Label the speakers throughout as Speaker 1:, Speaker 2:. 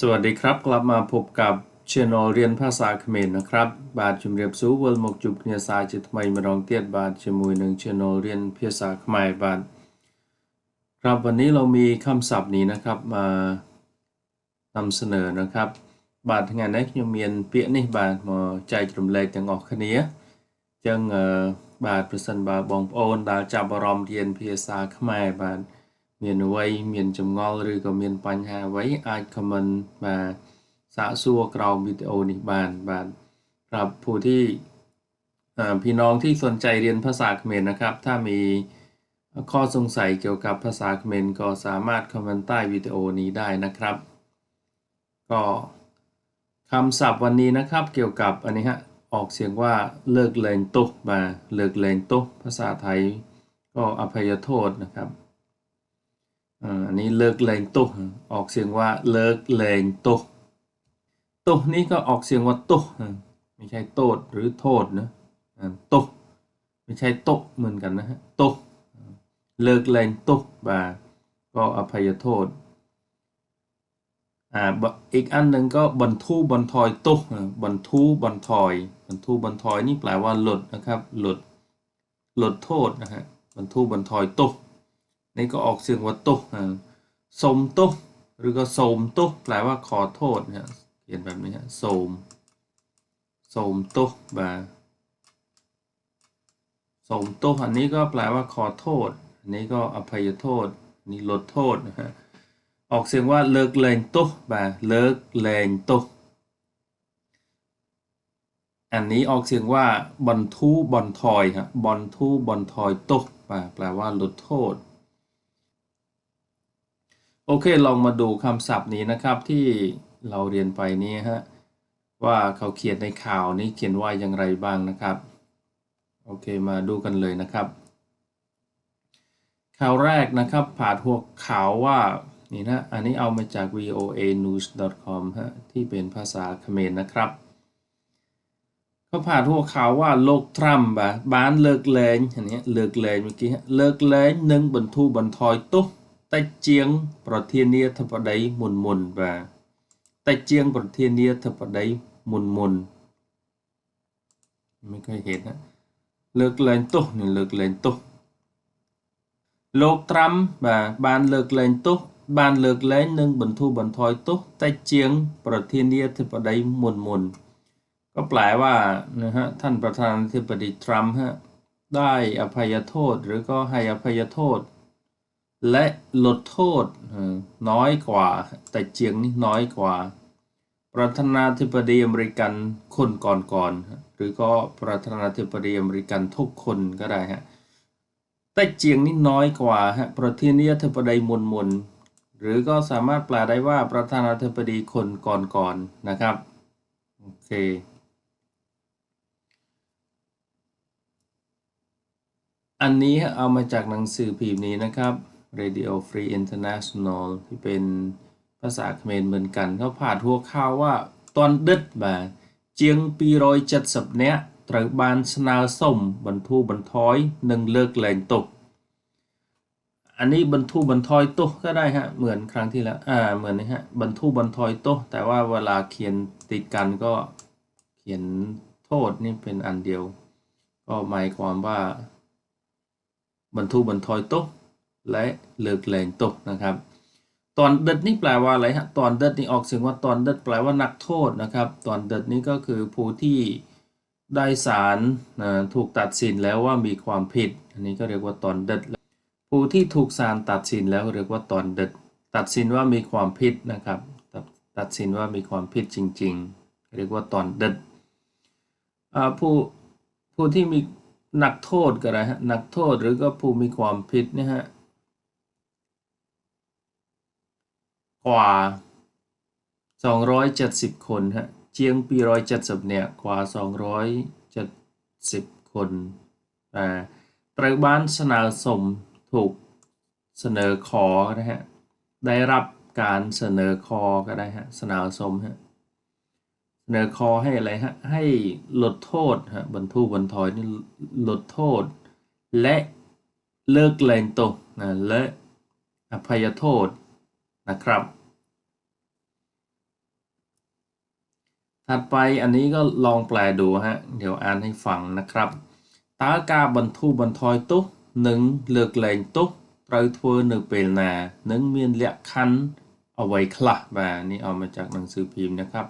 Speaker 1: สวัสดีครับ กลับมาพบกับช anel เรียนภาษาเขมรนะครับ បាទជំរាបសួរវិលមកជួបគ្នាសារជាថ្មីម្ដងទៀតបាទជាមួយនឹង channel រៀនភាសាខ្មែរបាទครับวันนี้เรามีคำศัพท์นี้นะครับมานำเสนอนะครับ បាទថ្ងៃនេះខ្ញុំមានពាក្យនេះបាទមកចែករំលែកទាំងអស់គ្នាអញ្ចឹងអឺបាទប្រសិនបើបងប្អូនដែលចាប់អារម្មណ៍រៀនភាសាខ្មែរបាទ មានអ្វីមានចម្ងល់ឬក៏មានបញ្ហាអ្វីអាច comment បាទសាកសួរក្រោមវីដេអូនេះបានបាទប្រាប់ผู้ที่เอ่อพี่น้องที่สนใจเรียนภาษาเขมรนะครับ ถ้ามีข้อสงสัยเกี่ยวกับภาษาเขมรก็สามารถคอมเมนต์ใต้วิดีโอนี้ได้นะครับ ก็คำศัพท์วันนี้นะครับ เกี่ยวกับอันนี้ฮะออกเสียงว่าเลิกเลงตุกมาเลิกเลงตุกภาษาไทย ก็อภัยโทษนะครับ อันนี้เลิกเลงตุออกเสียงว่าเลิกเลงตุตุนี่ก็ออกเสียงว่าตุไม่ใช่โตดหรือโทษนะตุไม่ใช่โตะเหมือนกันนะฮะตุเลิกเลงตุบาก็อภัยโทษอ่าอีกอันหนึ่งก็บรรทุบรรทอยตุบรรทุบรรทอยบรรทุบรรทอยนี่แปลว่าหลุดนะครับหลุดหลุดโทษนะฮะบรรทุบรรทอยตุ นี่ก็ออกเสียงว่าตุอ่าสมตุหรือก็โสมตุแปลว่าขอโทษนะฮะเขียนแบบนี้ฮะโสมโสมตุบาโสมตุอันนี้ก็แปลว่าขอโทษ อันนี้ก็อภัยโทษนี่ลดโทษนะฮะออกเสียงว่าเลิกเลงตุบาเลิกเลงตุอันนี้ออกเสียงว่าบรรทุบรรทอยฮะบรรทุบรรทอยตุบาแปลว่าลดโทษ โอเค ลองมาดูคำศัพท์นี้นะครับที่เราเรียนไปนี้ฮะว่าเขาเขียนในข่าวนี้เขียนว่าอย่างไรบ้างนะครับ โอเคมาดูกันเลยนะครับ ข่าวแรกนะครับผ่าดหัวข่าวว่านี่นะอันนี้เอามาจาก voa news com ฮะที่เป็นภาษาเขมรนะครับเขาผ่าดหัวข่าวว่าโลกทรัมป์บ้านเลิกเลงอันนี้เลิกเลงเมื่อกี้เลิกเลงหนึ่งบรรทุบรรทอยตุ๊ តិចជាងប្រធានាធិបតីមុនមុនបាទតិចជាងប្រធានាធិបតីមុនមុនไม่เคยเห็นนะเลิกលែងទោសនេះលើកលែងទោសលោកត្រាំបាទបានលើកលែងទោសបានលើកលែងនិងបន្ធូរបន្ថយទោសតិចជាងប្រធានាធិបតីមុនមុนก็แปลว่านะฮะท่านประธานาธิบดีทรัมป์ฮะได้อภัยโทษหรือก็ให้อภัยโทษ และลดโทษน้อยกว่า แต่เจียงนี่น้อยกว่า ประธานาธิบดีอเมริกันคนก่อนๆหรือก็ประธานาธิบดีอเมริกันทุกคนก็ได้ฮะแต่เจียงนี่น้อยกว่าฮะประธานาธิบดีมนมนหรือก็สามารถแปลได้ว่าประธานาธิบดีคนก่อนๆนะครับโอเคอันนี้เอามาจากหนังสือพิมพ์นี้นะครับ Radio Free International ที่เป็นภาษาเขมรเหมือนกันเขาพาดหัวข่าวว่าตอนดึดบ่าเจียงปีรอยจัดสับเนี้ยตรบานสนาส่งบรรทุบรรทอยหนึ่งเลิกแหล่งตก อันนี้บรรทุบรรทอยโตก็ได้ฮะเหมือนครั้งที่แล้วอ่าเหมือนนะฮะบรรทุบรรทอยโตแต่ว่าเวลาเขียนติดกันก็เขียนโทษนี่เป็นอันเดียว ก็หมายความว่าบรรทุบรรทอยโต และเลิกแรงตกนะครับ ตอนเด็ดนี่แปลว่าอะไรฮะตอนเด็ดนี่ออกเสียงว่าตอนเด็ดแปลว่านักโทษนะครับ ตอนเด็ดนี่ก็คือผู้ที่ได้ศาลถูกตัดสินแล้วว่ามีความผิด อันนี้ก็เรียกว่าตอนเด็ดผู้ที่ถูกศาลตัดสินแล้วเรียกว่าตอนเด็ดตัดสินว่ามีความผิดนะครับตัดสินว่ามีความผิดจริง ๆ เรียกว่าตอนเด็ดผู้ผู้ที่มีนักโทษก็ได้ฮะนักโทษหรือก็ผู้มีความผิดนะฮะ กว่า 270 คนฮะเจียงปี170เนี่ยกว่า 270 คนอ่าตรบ้านสนาสมถูกเสนอขอนะฮะได้รับการเสนอคอก็ได้ฮะสนาสมฮะเสนอคอให้อะไรฮะให้ลดโทษฮะบรรทุบรรทอยนี่ลดโทษ และเลิกแรงตกนะและอภัยโทษนะครับ ถัดไปอันนี้ก็ลองแปลดูฮะ เดี๋ยวอ่านให้ฟังนะครับតើការបន្ធូរបន្ថយទោសនិងលើកលែងទោសត្រូវធ្វើនៅពេលណា និងមានលក្ខខណ្ឌអ្វីខ្លះបាទនេះเอามาจากหนังสือพิมพ์นะครับ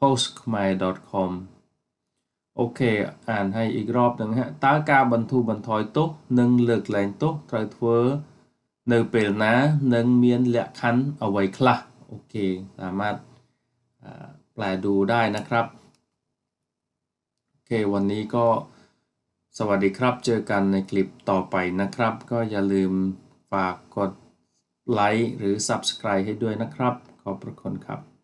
Speaker 1: postkhmer.com អូខេអានให้อีกรอบหนึ่งฮะតើការបន្ធូរបន្ថយទោសនិងលើកលែងទោសត្រូវធ្វើនៅពេលណា និងមានលក្ខខណ្ឌអ្វីខ្លះអូเคสามารถอ่า แปลดูได้นะครับ โอเค วันนี้ก็สวัสดีครับ เจอกันในคลิปต่อไปนะครับ ก็อย่าลืมฝากกดไลค์หรือ Subscribe ให้ด้วยนะครับ ขอบพระคุณครับ